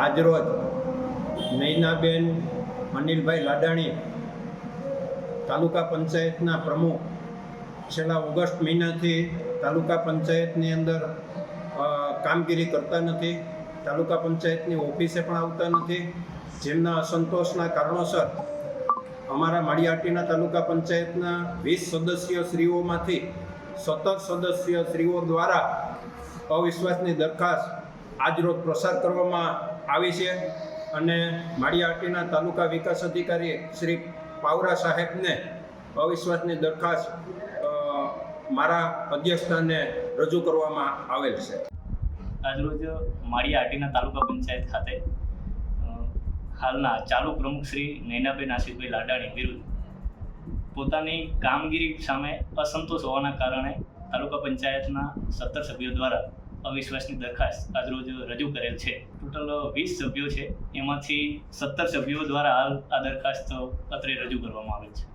આજરોજ નૈનાબેન, અનિલભાઈ લાડાણી તાલુકા પંચાયતના પ્રમુખ છેલ્લા ઓગસ્ટ મહિનાથી તાલુકા પંચાયતની અંદર કામગીરી કરતા નથી. તાલુકા પંચાયતની ઓફિસે પણ આવતા નથી. જેમના અસંતોષના કારણોસર અમારા માળિયાટીના તાલુકા પંચાયતના વીસ સદસ્ય શ્રીઓમાંથી સત્તર સદસ્ય શ્રીઓ દ્વારા અવિશ્વાસની દરખાસ્ત આજરોજ પ્રસાર કરવામાં આવી છે અને માળિયાટીના તાલુકા વિકાસ અધિકારી શ્રી પાવરા સાહેબને અવિશ્વાસની દરખાસ્ત મારા અધ્યક્ષસ્થાને રજૂ કરવામાં આવેલ છે. આજરોજ માળિયા આટીના તાલુકા પંચાયત ખાતે હાલના ચાલુ પ્રમુખ શ્રી નૈનાબેન આશિષભાઈ લાડાણી વિરુદ્ધ પોતાની કામગીરી સામે અસંતોષ હોવાના કારણે તાલુકા પંચાયતના સત્તર સભ્યો દ્વારા અવિશ્વાસની દરખાસ્ત આજરોજ રજૂ કરેલ છે. ટોટલ વીસ સભ્યો છે. એમાંથી સત્તર સભ્યો દ્વારા હાલ આ દરખાસ્ત અત્રે રજૂ કરવામાં આવેલ છે.